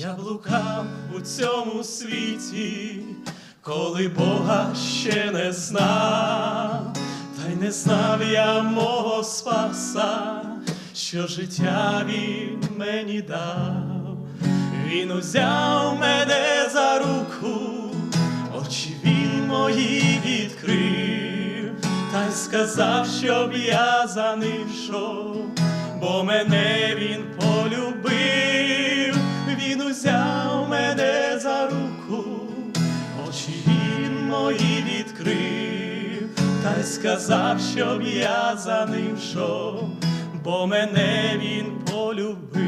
Я блукав у цьому світі, коли Бога ще не знав, та й не знав я мого спаса, що життя він мені дав. Він узяв мене за руку, очі він мої відкрив, та й сказав, щоб я за ним йшов, бо мене він полюбив, мої відкрив, та й сказав, щоб я за ним йшов, бо мене він полюбив.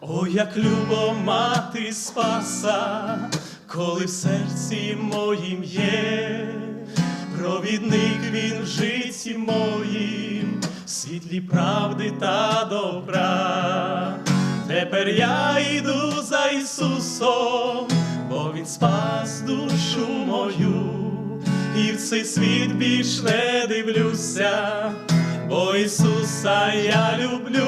О, як любо мати спаса, коли в серці моїм є, провідник він в житті моїм, світлі правди та добра. Тепер я йду за і в цей світ більш не дивлюся, бо Ісуса я люблю.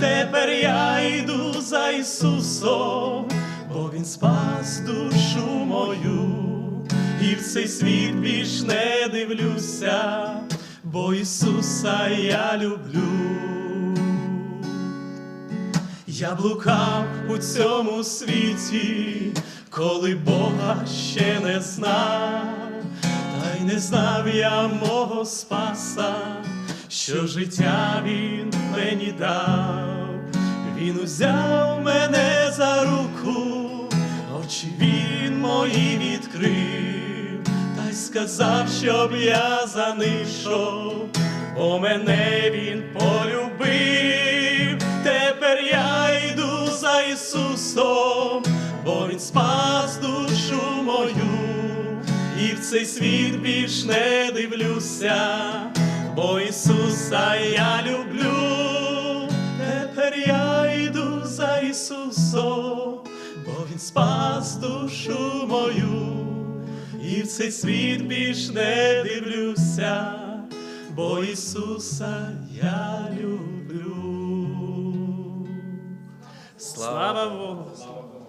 Тепер я йду за Ісусом, бо Він спас душу мою, і в цей світ більш не дивлюся, бо Ісуса я люблю. Я блукав у цьому світі, коли Бога ще не знав, не знав я мого спаса, що життя він мені дав, він узяв мене за руку, очі він мої відкрив, та й сказав, щоб я за ним бо мене він полюбив, тепер я йду за Ісусом, бо Він і в цей світ більш не дивлюся, бо Ісуса я люблю, тепер я йду за Ісусом, бо Він спас душу мою, і в цей світ більш не дивлюся, бо Ісуса я люблю. Слава Богу!